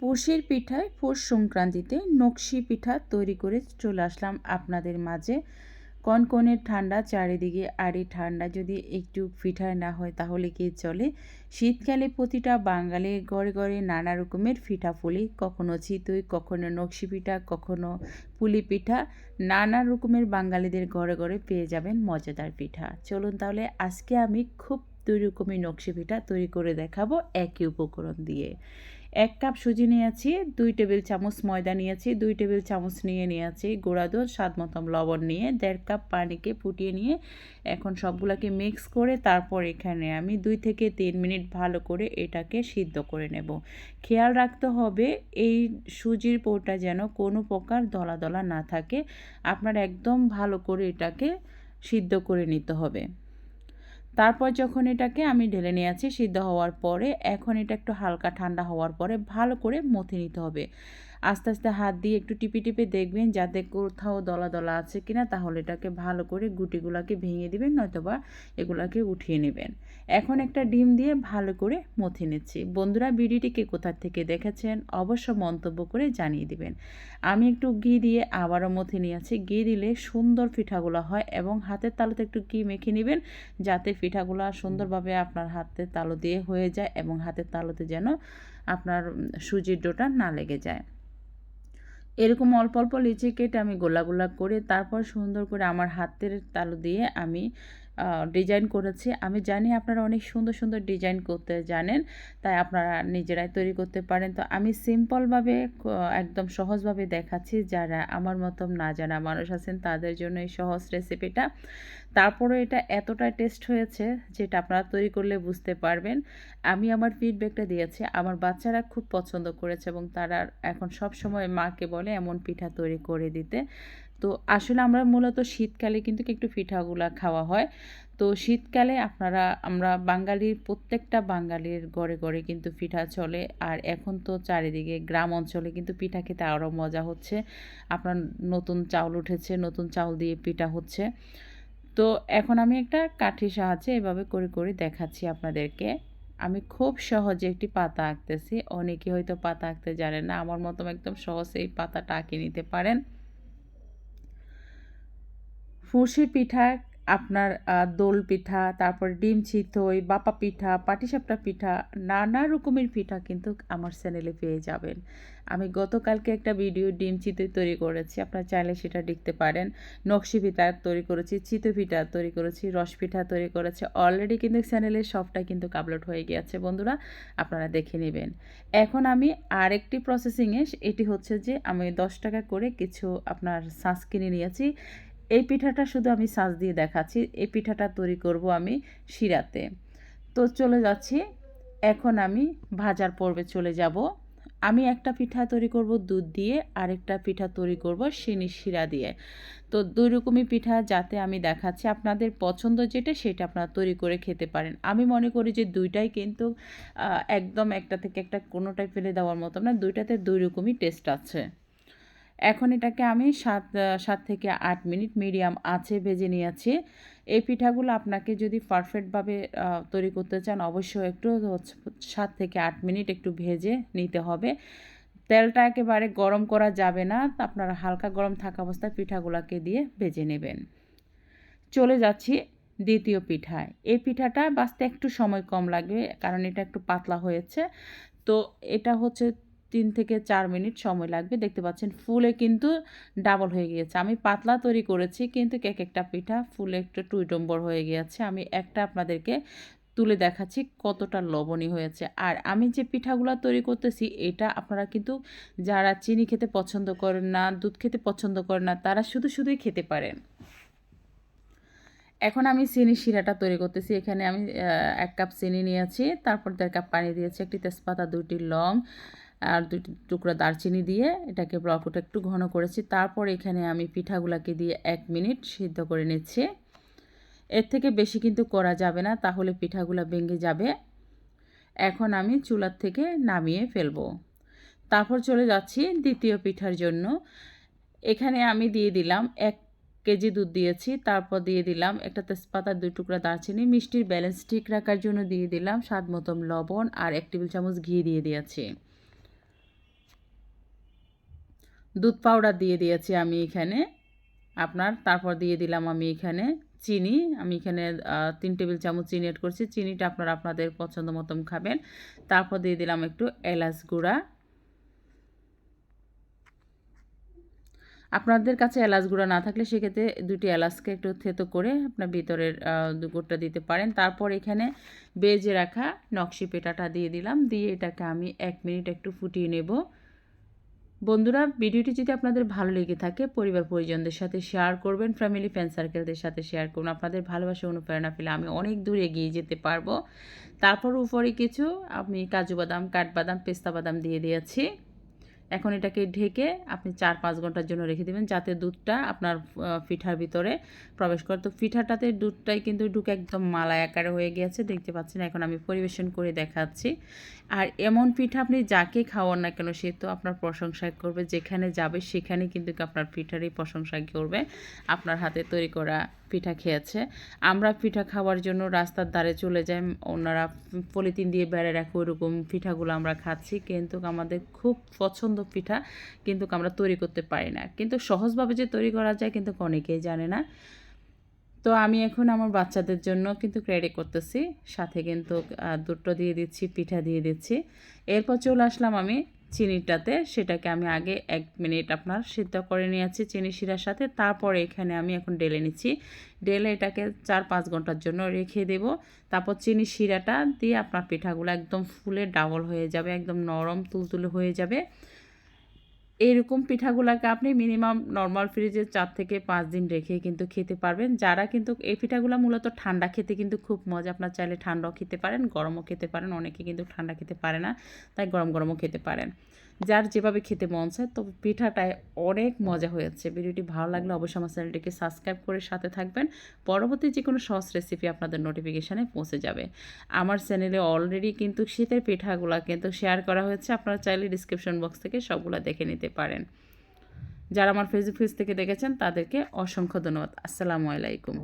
পৌষের পিঠায় পৌষ সংক্রান্তিতে নকশি পিঠা তৈরি করে চলে আসলাম আপনাদের মাঝে। কনকনের ঠান্ডা, চারিদিকে আড়ি ঠান্ডা, যদি একটু পিঠায় না হয় তাহলে কি চলে? শীতকালে প্রতিটা বাঙালির ঘরে ঘরে নানা রকমের পিঠা ফুলি কখনো চিতই, কখনো নকশি পিঠা, কখনো পুলি পিঠা, নানা রকমের বাঙালিদের ঘরে ঘরে পেয়ে যাবেন মজাদার পিঠা। চলুন তাহলে আজকে আমি খুব দুই রকমের নকশি পিঠা তৈরি করে দেখাবো একই উপকরণ দিয়ে। এক কাপ সুজি নিয়েছি, দুই টেবিল চামচ ময়দা নিয়েছি, দুই টেবিল চামচ নিয়ে নিয়েছি গুঁড়া দুধ, স্বাদ মতন লবণ নিয়ে, দেড় কাপ পানিকে ফুটিয়ে নিয়ে এখন সবগুলোকে মিক্স করে তারপর এখানে আমি দুই থেকে তিন মিনিট ভালো করে এটাকে সিদ্ধ করে নেব। খেয়াল রাখতে হবে এই সুজির পোটা যেন কোনো প্রকার দলা দলা না থাকে, আপনার একদম ভালো করে এটাকে সিদ্ধ করে নিতে হবে। তারপর যখন এটাকে আমি ঢেলে নিয়ে আছি সিদ্ধ হওয়ার পরে, এখন এটা একটু হালকা ঠান্ডা হওয়ার পরে ভালো করে মথে নিতে হবে। আস্তে আস্তে হাত দিয়ে একটু টিপে টিপে দেখবেন যাতে কোথাও দলা দলা আছে কিনা, তাহলে এটাকে ভালো করে গুটিগুলাকে ভেঙে দিবেন, নয়তোবা এগুলাকে উঠিয়ে নেবেন। এখন একটা ডিম দিয়ে ভালো করে মথে নিচ্ছি। বন্ধুরা ভিডিওটিকে কোথার থেকে দেখেছেন অবশ্য মন্তব্য করে জানিয়ে দিবেন। আমি একটু ঘি দিয়ে আবারও মথে নিয়েছি ঘি দিলে সুন্দর পিঠাগুলো হয় এবং হাতের তালুতে একটু ঘি মেখে নেবেন, যাতে পিঠাগুলো সুন্দরভাবে আপনার হাতের তালু দিয়ে হয়ে যায় এবং হাতের তালুতে যেন আপনার সুজির ডোটা না লেগে যায়। এরকম অল্প অল্প লিচি কেটে আমি গোলা গোলা করে তারপর সুন্দর করে আমার হাতের তালু দিয়ে আমি ডিজাইন করেছি। আমি জানি আপনারা অনেক সুন্দর সুন্দর ডিজাইন করতে জানেন, তাই আপনারা নিজেরাই তৈরি করতে পারেন। তো আমি সিম্পলভাবে একদম সহজভাবে দেখাচ্ছি। যারা আমার মতন না জানা মানুষ আছেন, তাদের জন্য এই সহজ রেসিপিটা তারপরে এটা এতটা টেস্ট হয়েছে, যেটা আপনারা তৈরি করলে বুঝতে পারবেন। আমি আমার ফিডব্যাকটা দিয়েছি। আমার বাচ্চারা খুব পছন্দ করেছে এবং তারা এখন সব সময় মাকে বলে, এমন পিঠা তৈরি করে দিতে। তো আসলে আমরা মূলত শীতকালে কিন্তু একটু পিঠাগুলা খাওয়া হয়। তো শীতকালে আপনারা, আমরা বাঙালির, প্রত্যেকটা বাঙালির ঘরে ঘরে কিন্তু পিঠা চলে। আর এখন তো চারিদিকে গ্রাম অঞ্চলে কিন্তু পিঠা খেতে আরও মজা হচ্ছে। আপনার নতুন চাউল উঠেছে, নতুন চাউল দিয়ে পিঠা হচ্ছে। তো এখন আমি একটা কাঠির সাহায্যে এভাবে করে করে দেখাচ্ছি আপনাদেরকে। আমি খুব সহজে একটি পাতা আঁকতেছি। অনেকে হয়তো পাতা আঁকতে জানেন না, আমার মতো একদম সহজে এই পাতাটা আঁকে নিতে পারেন। ফুসি পিঠা, আপনার দোল পিঠা, তারপর ডিম চিতই বাপা পিঠা, পাটিসাপটা পিঠা, নানা রকমের পিঠা কিন্তু আমার চ্যানেলে পেয়ে যাবেন। আমি গতকালকে একটা ভিডিও ডিম চিতই তৈরি করেছি, আপনার চাইলে সেটা দেখতে পারেন। নকশি পিঠা তৈরি করেছি, চিতো পিঠা তৈরি করেছি, রস পিঠা তৈরি করেছি। অলরেডি কিন্তু চ্যানেলের সবটা কিন্তু আপলোড হয়ে গিয়েছে, বন্ধুরা, আপনারা দেখে নেবেন। এখন আমি আরেকটি প্রসেসিংয়ে এটি হচ্ছে যে আমি দশ টাকা করে কিছু আপনার সাঁস কিনে নিয়েছি। এই পিঠাটা শুধু আমি সাজ দিয়ে দেখাচ্ছি, এই পিঠাটা তৈরি করব আমি শিরাতে। তো চলে যাচ্ছি, এখন আমি ভাজার পর্বে চলে যাব। আমি একটা পিঠা তৈরি করব দুধ দিয়ে, আরেকটা পিঠা তৈরি করব চিনি শিরা দিয়ে। তো দুই রকমই পিঠা যাতে আমি দেখাচ্ছি, আপনাদের পছন্দ যেটা সেটা আপনারা তৈরি করে খেতে পারেন। আমি মনে করি যে দুইটাই কিন্তু একদম একটা থেকে একটা কোনোটাই ফেলে দেওয়ার মতো না, দুইটাতে দুই রকমই টেস্ট আছে। এখন এটাকে আমি সাত সাত থেকে আট মিনিট মিডিয়াম আছে ভেজে নিয়েছি। এই পিঠাগুলো আপনাকে যদি পারফেক্টভাবে তৈরি করতে চান, অবশ্যই একটু সাত থেকে আট মিনিট একটু ভেজে নিতে হবে। তেলটা একেবারে গরম করা যাবে না, আপনারা হালকা গরম থাকা অবস্থায় পিঠাগুলোকে দিয়ে ভেজে নেবেন। চলে যাচ্ছি দ্বিতীয় পিঠায়। এই পিঠাটা বাঁচতে একটু সময় কম লাগবে, কারণ এটা একটু পাতলা হয়েছে। তো এটা হচ্ছে তিন থেকে চার মিনিট সময় লাগবে। দেখতে পাচ্ছেন ফুলে কিন্তু ডাবল হয়ে গিয়েছে। আমি পাতলা তৈরি করেছি, কিন্তু এক একটা পিঠা, ফুলে একটু টুইটম্বর হয়ে গিয়েছে। আমি একটা আপনাদেরকে তুলে দেখাচ্ছি কতটা লবণী হয়েছে। আর আমি যে পিঠাগুলো তৈরি করতেছি, এটা আপনারা কিন্তু যারা চিনি খেতে পছন্দ করেন না, দুধ খেতে পছন্দ করেন না, তারা শুধু শুধুই খেতে পারেন। এখন আমি চিনি শিরাটা তৈরি করতেছি। এখানে আমি এক কাপ চিনি নিয়েছি, তারপর দেড় কাপ পানি দিয়েছি, একটি তেজপাতা দুটি লং আর দুটি টুকরা দারচিনি দিয়ে এটাকে ব্লকটা একটু ঘন করেছি। তারপর এখানে আমি পিঠাগুলাকে দিয়ে এক মিনিট সিদ্ধ করে নিচ্ছি। এর থেকে বেশি কিন্তু করা যাবে না, তাহলে পিঠাগুলা ভেঙে যাবে। এখন আমি চুলার থেকে নামিয়ে ফেলব। তারপর চলে যাচ্ছি দ্বিতীয় পিঠার জন্য। এখানে আমি দিয়ে দিলাম এক কেজি দুধ দিয়েছি, তারপর দিয়ে দিলাম একটা তেজপাতার দুই টুকরা দারচিনি। মিষ্টির ব্যালেন্স ঠিক রাখার জন্য দিয়ে দিলাম স্বাদ মতন লবণ আর এক টেবিল চামচ ঘি দিয়ে দিয়েছি। দুধ পাউডার দিয়ে দিয়েছি আমি এখানে। আপনার, তারপর দিয়ে দিলাম আমি এখানে চিনি। আমি এখানে তিন টেবিল চামচ চিনি অ্যাড করছি। চিনিটা আপনারা আপনাদের পছন্দ মতন খাবেন। তারপর দিয়ে দিলাম একটু এলাচ গুঁড়া। আপনাদের কাছে এলাচ গুঁড়া না থাকলে সেক্ষেত্রে দুটি এলাচকে একটু থেতো করে আপনার ভিতরের দুপুরটা দিতে পারেন। তারপর এখানে বেজে রাখা নকশি পেটাটা দিয়ে দিলাম। দিয়ে এটাকে আমি এক মিনিট একটু ফুটিয়ে নেব। বন্ধুরা, ভিডিওটি যদি আপনাদের ভালো লেগে থাকে, পরিবার পরিজনদের সাথে শেয়ার করবেন ফ্যামিলি ফ্রেন্ড সার্কেলদের সাথে শেয়ার করুন। আপনাদের ভালোবাসা, অনুপ্রেরণা পেলে আমি অনেক দূর এগিয়ে যেতে পারব। তারপর উপরে কিছু, আমি কাজু বাদাম কাঠবাদাম পেস্তা বাদাম দিয়ে দিয়েছি। এখন এটাকে ঢেকে আপনি চার পাঁচ ঘণ্টার জন্য রেখে দেবেন যাতে দুধটা আপনার পিঠার ভিতরে প্রবেশ করে। তো পিঠাটাতে দুধটাই কিন্তু ঢুকে একদম মালাই আকারে হয়ে গিয়েছে, দেখতে পাচ্ছেন। এখন আমি পরিবেশন করে দেখাচ্ছি। আর এমন পিঠা আপনি যাকে খাওয়ান না কেন, সে তো আপনার প্রশংসা করবে। যেখানে যাবে সেখানে কিন্তু আপনার পিঠারই প্রশংসা করবে। আপনার হাতে তৈরি করা পিঠা খেয়েছে। আমরা পিঠা খাওয়ার জন্য রাস্তার ধারে চলে যাই। ওনারা পলিথিন দিয়ে বেড়ে রাখে ওরকম পিঠাগুলো আমরা খাচ্ছি। কিন্তু আমাদের খুব পছন্দ পিঠা, কিন্তু আমরা তৈরি করতে পারি না। কিন্তু সহজভাবে যে তৈরি করা যায়, কিন্তু অনেকেই জানে না। তো আমি এখন আমার বাচ্চাদের জন্য কিন্তু রেডি করতেছি। সাথে কিন্তু দুটো দিয়ে দিচ্ছি, পিঠা দিয়ে দিচ্ছি। এরপর চলে আসলাম আমি চিনিটাতে সেটাকে আমি আগে এক মিনিট আপনার সিদ্ধ করে নিয়েছি চিনি শিরার সাথে। তারপরে এখানে আমি এখন ডেলে নিচ্ছি। ডেলে এটাকে চার পাঁচ ঘণ্টার জন্য রেখে দেব। তারপর চিনি শিরাটা দিয়ে আপনার পিঠাগুলো একদম ফুলে ডাবল হয়ে যাবে, একদম নরম তুলতুলে হয়ে যাবে। এইরকম পিঠাগুলাকে আপনি মিনিমাম নর্মাল ফ্রিজে চার থেকে পাঁচ দিন রেখে কিন্তু খেতে পারবেন। যারা কিন্তু এই পিঠাগুলো মূলত ঠান্ডা খেতে কিন্তু খুব মজা, আপনার চাইলে ঠান্ডাও খেতে পারেন, গরমও খেতে পারেন, অনেকে কিন্তু ঠান্ডা খেতে পারে না, তাই গরম গরমও খেতে পারেন। যার যেভাবে খেতে মন চায়, তো পিঠাটায় অনেক মজা হয়েছে। ভিডিওটি ভালো লাগলে অবশ্যই আমার চ্যানেলটিকে সাবস্ক্রাইব করে সাথে থাকবেন। পরবর্তী যে কোনো সহজ রেসিপি আপনাদের নোটিফিকেশানে পৌঁছে যাবে। আমার চ্যানেলে অলরেডি কিন্তু শীতের পিঠাগুলো কিন্তু শেয়ার করা হয়েছে। আপনারা চাইলে ডিসক্রিপশন বক্স থেকে সবগুলো দেখে নিতে পারেন। যারা আমার ফেসবুক পেজ থেকে দেখেছেন, তাদেরকে অসংখ্য ধন্যবাদ। আসসালামু আলাইকুম।